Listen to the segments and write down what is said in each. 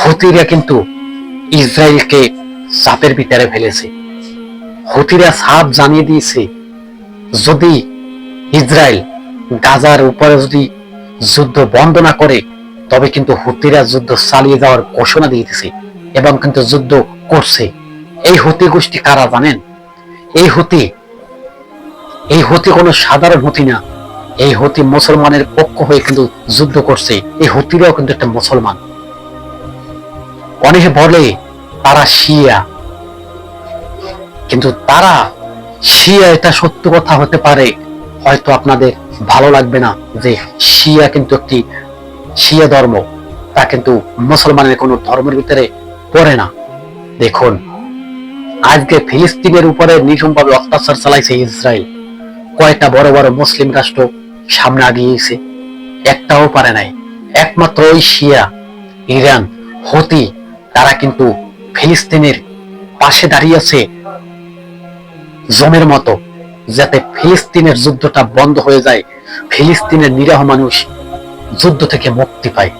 হুতিরা কিন্তু ইসরায়েলকে চাপের ভিতরে ফেলেছে। হুতিরা সাপ জানিয়ে দিয়েছে, যদি ইসরায়েল গাজার উপরে যদি যুদ্ধ বন্ধ না করে, তবে কিন্তু হুতিরা যুদ্ধ চালিয়ে যাওয়ার ঘোষণা দিয়েছে এবং কিন্তু যুদ্ধ করছে। এই হুতি গোষ্ঠী কারা জানেন? এই হুতি এই হুতি কোনো সাধারণ হুতি না। এই হুতি মুসলমানের পক্ষ হয়ে কিন্তু যুদ্ধ করছে। এই হুতিরাও কিন্তু একটা মুসলমান। অনেকে বলে, তারা শিয়া। কিন্তু তারা শিয়া, এটা সত্য কথা হতে পারে। হয়তো আপনাদের ভালো লাগবে না যে শিয়া কিন্তু একটি শিয়া ধর্ম। তা কিন্তু মুসলমানের কোনো ধর্মের ভিতরে পড়ে না। দেখুন, আজকে ফিলিস্তিনের উপরে নির্মমভাবে অত্যাচার চালাইছে ইসরায়েল। কয়টা বড় বড় মুসলিম রাষ্ট্র সামনে আগিয়েছে একটাও পারে নাই। একমাত্র ওই শিয়া, ইরান, হতি তারা কিন্তু ফিলিস্তিনের পাশে দাঁড়িয়েছে জমের মতো, যাতে ফিলিস্তিনের যুদ্ধটা বন্ধ হয়ে যায়, ফিলিস্তিনের নিরীহ মানুষ যুদ্ধ থেকে মুক্তি পায়।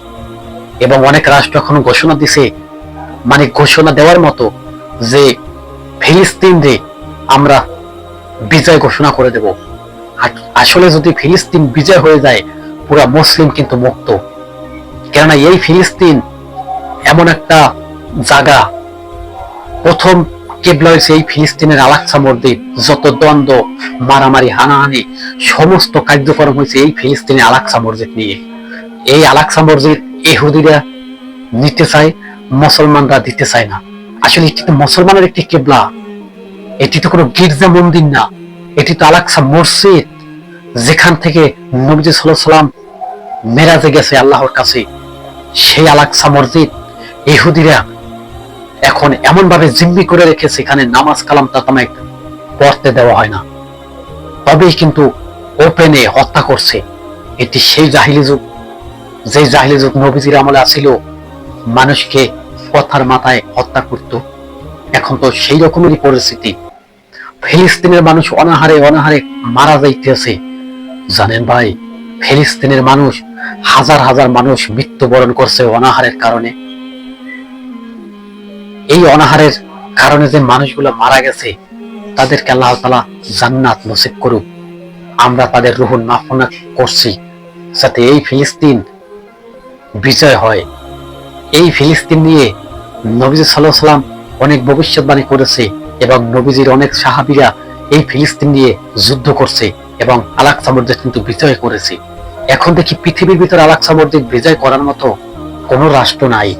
এবং অনেক রাষ্ট্র এখন ঘোষণা দিছে মানে ঘোষণা দেওয়ার মতো যে ফিলিস্তিন রে আমরা বিজয় ঘোষণা করে দেব। আসলে যদি ফিলিস্তিন বিজয় হয়ে যায়, পুরা মুসলিম কিন্তু মুক্ত। কেননা এই ফিলিস্তিন এমন একটা জায়গা প্রথম কেবলা হয়েছে এই ফিলিস্তিনের আলাক্সা মসজিদ যত দ্বন্দ্ব, মারামারি, হানাহানি, সমস্ত কার্যক্রম হয়েছে এই ফিলিস্তিনের আলাক্সা মসজিদ নিয়ে। এই আলাক্সা মসজিদ এহুদিরা নিতে চায়, মুসলমানরা দিতে চায় না। আসলে এটি তো মুসলমানের একটি কেবলা। এটি তো কোনো গির্জা মন্দির না। এটি তো আলাক্সা মসজিদ যেখান থেকে নবজি সাল্লাম মেরাজে গেছে আল্লাহর কাছে। সেই আলাক্সা মসজিদ ইহুদিরা এখন এমন ভাবে জিম্মি করে রেখেছে এখানে নামাজ কালাম তাতামে পড়তে দেওয়া হয় না। তবেই কিন্তু ওপেনে হত্যা করছে। এটি সেই জাহিলি যুগ। যে জাহিলি যুগ নবীজির আমলে আসিল, মানুষকে কথার মাথায় হত্যা করত। এখন তো সেই রকমেরই পরিস্থিতি। ফিলিস্তিনের মানুষ অনাহারে অনাহারে মারা যাইতেছে। জানেন ভাই, ফিলিস্তিনের মানুষ হাজার হাজার মানুষ মৃত্যুবরণ করছে অনাহারের কারণে। এই অনাহারের কারণে যে মানুষগুলো মারা গেছে, তাদেরকে আল্লাহ তালা জান্নাত নসিব করুক। আমরা তাদের রুহুন মাফনা করছি যাতে এই ফিলিস্তিন বিজয় হয়। এই ফিলিস্তিন নিয়ে নবীজি সাল্লাহ সাল্লাম অনেক ভবিষ্যৎবাণী করেছে এবং নবীজির অনেক সাহাবিরা এই ফিলিস্তিন নিয়ে যুদ্ধ করছে এবং আলাক্সা মসজিদ কিন্তু বিজয় করেছে। এখন দেখি পৃথিবীর ভিতরে আলাক্সা মসজিদ বিজয় করার মতো কোনো রাষ্ট্র নাই।